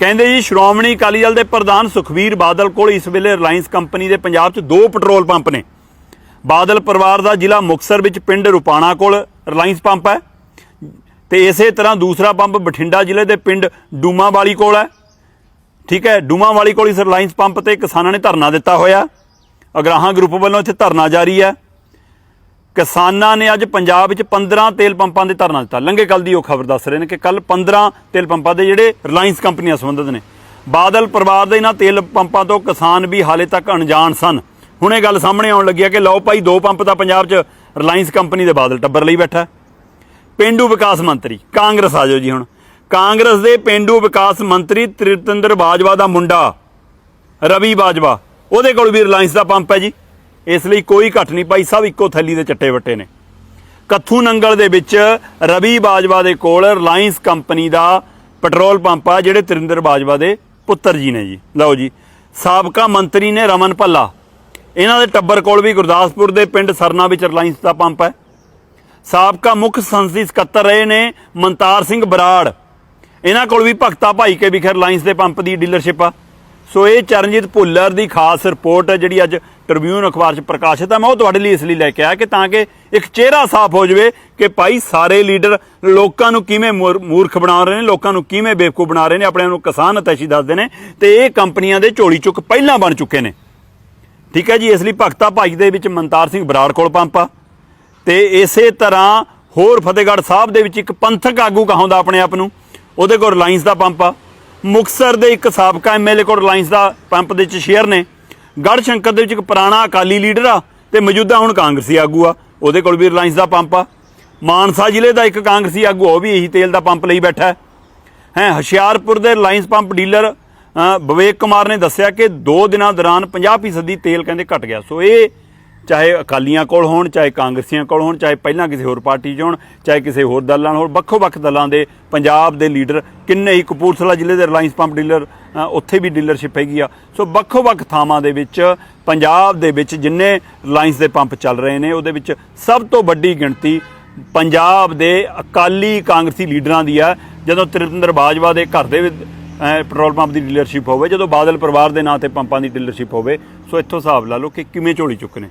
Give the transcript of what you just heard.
ਕਹਿੰਦੇ ਜੀ, ਸ਼੍ਰੋਮਣੀ ਅਕਾਲੀ ਦਲ ਦੇ ਪ੍ਰਧਾਨ ਸੁਖਵੀਰ ਬਾਦਲ ਕੋਲ ਇਸ ਵੇਲੇ ਰਿਲਾਇੰਸ ਕੰਪਨੀ ਦੇ ਪੰਜਾਬ 'ਚ ਦੋ ਪੈਟਰੋਲ ਪੰਪ ਨੇ। ਬਾਦਲ ਪਰਿਵਾਰ ਦਾ ਜ਼ਿਲ੍ਹਾ ਮੁਕਤਸਰ ਵਿੱਚ ਪਿੰਡ ਰੁਪਾਣਾ ਕੋਲ ਰਿਲਾਇੰਸ ਪੰਪ ਹੈ ਤੇ ਇਸੇ ਤਰ੍ਹਾਂ ਦੂਸਰਾ ਪੰਪ ਬਠਿੰਡਾ ਜ਼ਿਲ੍ਹੇ ਦੇ ਪਿੰਡ ਡੂਮਾਵਾਲੀ ਕੋਲ ਹੈ। ਠੀਕ ਹੈ, ਡੂਮਾਵਾਲੀ ਕੋਲ ਇਸ ਰਿਲਾਇੰਸ ਪੰਪ ਤੇ ਕਿਸਾਨਾਂ ਨੇ ਧਰਨਾ ਦਿੱਤਾ ਹੋਇਆ। ਅਗਰਾਹਾਂ ਗਰੁੱਪ ਵੱਲੋਂ ਇੱਥੇ ਧਰਨਾ ਜਾਰੀ ਹੈ। ਕਿਸਾਨਾਂ ਨੇ ਅੱਜ ਪੰਜਾਬ ਵਿੱਚ 15 ਤੇਲ ਪੰਪਾਂ ਦੇ ਧਰਨਾ ਦਿੱਤਾ। ਲੰਘੇ ਕੱਲ ਦੀ ਉਹ ਖਬਰ ਦੱਸ ਰਹੇ ਨੇ ਕਿ ਕੱਲ 15 ਤੇਲ ਪੰਪਾਂ ਦੇ ਜਿਹੜੇ ਰਿਲਾਇੰਸ ਕੰਪਨੀਆਂ ਸੰਬੰਧਿਤ ਨੇ, ਬਾਦਲ ਪਰਿਵਾਰ ਦੇ ਇਹਨਾਂ ਤੇਲ ਪੰਪਾਂ ਤੋਂ ਕਿਸਾਨ ਵੀ ਹਾਲੇ ਤੱਕ ਅਣਜਾਣ ਸਨ। ਹੁਣ ਇਹ ਗੱਲ ਸਾਹਮਣੇ ਆਉਣ ਲੱਗੀ ਹੈ ਕਿ ਲਓ ਭਾਈ, ਦੋ ਪੰਪ ਤਾਂ ਪੰਜਾਬ 'ਚ ਰਿਲਾਇੰਸ ਕੰਪਨੀ ਦੇ ਬਾਦਲ ਟੱਬਰ ਲਈ ਬੈਠਾ ਹੈ। ਪਿੰਡੂ ਵਿਕਾਸ ਮੰਤਰੀ, ਕਾਂਗਰਸ ਆ ਜਾਓ ਜੀ ਹੁਣ। ਕਾਂਗਰਸ ਦੇ ਪਿੰਡੂ ਵਿਕਾਸ ਮੰਤਰੀ ਤ੍ਰਿਪਤਿੰਦਰ ਬਾਜਵਾ ਦਾ ਮੁੰਡਾ, ਰਵੀ ਬਾਜਵਾ। ਉਹਦੇ ਕੋਲ ਵੀ ਰਿਲਾਇੰਸ ਦਾ ਪੰਪ ਹੈ ਜੀ। ਇਸ ਲਈ ਕੋਈ ਘਟ ਨਹੀਂ। ਪਾਈ ਸਭ ਇੱਕੋ ਥੈਲੀ ਦੇ ਚੱਟੇ ਵੱਟੇ ਨੇ। ਕੱਥੂ ਨੰਗਲ ਦੇ ਵਿੱਚ ਰਵੀ ਬਾਜਵਾ ਦੇ ਕੋਲ ਰਿਲਾਇੰਸ ਕੰਪਨੀ ਦਾ ਪੈਟਰੋਲ ਪੰਪ ਆ, ਜਿਹੜੇ ਤਰਿੰਦਰ ਬਾਜਵਾ ਦੇ ਪੁੱਤਰ ਜੀ ਨੇ ਜੀ। ਲਓ ਜੀ, ਸਾਬਕਾ ਮੰਤਰੀ ਨੇ ਰਮਨ ਭੱਲਾ। ਇਹਨਾਂ ਦੇ ਟੱਬਰ ਕੋਲ ਵੀ ਗੁਰਦਾਸਪੁਰ ਦੇ ਪਿੰਡ ਸਰਨਾ ਵਿੱਚ ਰਿਲਾਇੰਸ ਦਾ ਪੰਪ ਹੈ। ਸਾਬਕਾ ਮੁੱਖ ਸੰਸਦੀ ਸਕੱਤਰ ਰਹੇ ਨੇ ਮਨਤਾਰ ਸਿੰਘ ਬਰਾੜ। ਇਹਨਾਂ ਕੋਲ ਵੀ ਭਗਤਾ ਭਾਈ ਕੇ ਵਿਖੇ ਰਿਲਾਇੰਸ ਦੇ ਪੰਪ ਦੀ ਡੀਲਰਸ਼ਿਪ ਆ। ਸੋ ਇਹ ਚਰਨਜੀਤ ਭੁੱਲਰ ਦੀ ਖਾਸ ਰਿਪੋਰਟ ਹੈ, ਜਿਹੜੀ ਅੱਜ ਟ੍ਰਿਬਿਊਨ ਅਖਬਾਰ 'ਚ ਪ੍ਰਕਾਸ਼ਿਤ ਹੈ। ਮੈਂ ਉਹ ਤੁਹਾਡੇ ਲਈ ਇਸ ਲਈ ਲੈ ਕੇ ਆਇਆ ਕਿ ਤਾਂ ਕਿ ਇੱਕ ਚਿਹਰਾ ਸਾਫ਼ ਹੋ ਜਾਵੇ ਕਿ ਭਾਈ ਸਾਰੇ ਲੀਡਰ ਲੋਕਾਂ ਨੂੰ ਕਿਵੇਂ ਮੂਰ- ਮੂਰਖ ਬਣਾ ਰਹੇ ਨੇ, ਲੋਕਾਂ ਨੂੰ ਕਿਵੇਂ ਬੇਵਕੂਫ ਬਣਾ ਰਹੇ ਨੇ, ਆਪਣੇ ਨੂੰ ਕਿਸਾਨ ਅਤੈਸ਼ੀ ਦੱਸਦੇ ਨੇ ਤੇ ਇਹ ਕੰਪਨੀਆਂ ਦੇ ਝੋਲੀ ਚੁੱਕ ਪਹਿਲਾਂ ਬਣ ਚੁੱਕੇ ਨੇ। ਠੀਕ ਹੈ ਜੀ, ਇਸ ਲਈ ਭਗਤਾ ਭਾਈ ਦੇ ਵਿੱਚ ਮਨਤਾਰ ਸਿੰਘ ਬਰਾੜ ਕੋਲ ਪੰਪ ਆ ਤੇ ਇਸੇ ਤਰ੍ਹਾਂ ਹੋਰ ਫਤਿਹਗੜ੍ਹ ਸਾਹਿਬ ਦੇ ਵਿੱਚ ਇੱਕ ਪੰਥਕ ਆਗੂ ਕਹਾਉਂਦਾ ਆਪਣੇ ਆਪ ਨੂੰ, ਉਹਦੇ ਕੋਲ ਰਿਲਾਇੰਸ ਦਾ ਪੰਪ ਆ। ਮੁਕਸਰ ਦੇ ਇੱਕ ਸਾਬਕਾ ਐਮਐਲਏ ਕੋਲ ਰਿਲਾਇੰਸ ਦਾ ਪੰਪ ਦੇ ਵਿੱਚ ਸ਼ੇਅਰ ਨੇ। ਗੜ੍ਹ ਸ਼ੰਕਰ ਦੇ ਵਿੱਚ ਇੱਕ ਪੁਰਾਣਾ ਅਕਾਲੀ ਲੀਡਰ ਆ ਤੇ ਮੌਜੂਦਾ ਹੁਣ ਕਾਂਗਰਸੀ ਆਗੂ ਆ। ਉਹਦੇ ਕੋਲ ਵੀ ਰਿਲਾਇੰਸ ਦਾ ਪੰਪ ਆ। ਮਾਨਸਾ ਜ਼ਿਲ੍ਹੇ ਦਾ ਇੱਕ ਕਾਂਗਰਸੀ ਆਗੂ, ਉਹ ਵੀ ਇਹੀ ਤੇਲ ਦਾ ਪੰਪ ਲਈ ਬੈਠਾ ਹੈ। ਹੈ, ਹੁਸ਼ਿਆਰਪੁਰ ਦੇ Reliance pump dealer Vivek Kumar ਨੇ ਦੱਸਿਆ ਕਿ 2 ਦਿਨਾਂ ਦੌਰਾਨ 50% ਦੀ ਤੇਲ ਕਹਿੰਦੇ ਘਟ ਗਿਆ। ਸੋ ਇਹ ਚਾਹੇ ਅਕਾਲੀਆਂ ਕੋਲ ਹੋਣ, ਚਾਹੇ ਕਾਂਗਰਸੀਆਂ ਕੋਲ ਹੋਣ, ਚਾਹੇ ਪਹਿਲਾਂ ਕਿਸੇ ਹੋਰ ਪਾਰਟੀ 'ਚ ਹੋਣ, ਚਾਹੇ ਕਿਸੇ ਹੋਰ ਦਲਾਂ ਨਾਲ ਹੋਣ ਵੱਖੋ-ਵੱਖ ਦਲਾਂ ਦੇ ਪੰਜਾਬ ਦੇ ਲੀਡਰ ਕਿੰਨੇ ਹੀ ਕਪੂਰਥਲਾ ਜ਼ਿਲ੍ਹੇ ਦੇ ਰਿਲਾਇੰਸ ਪੰਪ ਡੀਲਰ ਉੱਥੇ ਵੀ ਡੀਲਰਸ਼ਿਪ ਹੈਗੀ ਆ। ਸੋ ਵੱਖੋ-ਵੱਖ ਥਾਵਾਂ ਦੇ ਵਿੱਚ, ਪੰਜਾਬ ਦੇ ਵਿੱਚ ਜਿੰਨੇ ਰਿਲਾਇੰਸ ਦੇ ਪੰਪ ਚੱਲ ਰਹੇ ਨੇ, ਉਹਦੇ ਵਿੱਚ ਸਭ ਤੋਂ ਵੱਡੀ ਗਿਣਤੀ ਪੰਜਾਬ ਦੇ ਅਕਾਲੀ ਕਾਂਗਰਸੀ ਲੀਡਰਾਂ ਦੀ ਆ। ਜਦੋਂ ਤ੍ਰਿਪਤਿੰਦਰ ਬਾਜਵਾ ਦੇ ਘਰ ਦੇ ਪੈਟਰੋਲ ਪੰਪ ਦੀ ਡੀਲਰਸ਼ਿਪ ਹੋਵੇ, ਜਦੋਂ ਬਾਦਲ ਪਰਿਵਾਰ ਦੇ ਨਾਂ ਤੇ ਪੰਪਾਂ ਦੀ ਡੀਲਰਸ਼ਿਪ ਹੋਵੇ, ਸੋ ਇੱਥੋਂ ਹਿਸਾਬ ਲਾ ਲਓ ਕਿ ਕਿਵੇਂ ਝੋਲੀ ਚੁੱਕ ਨੇ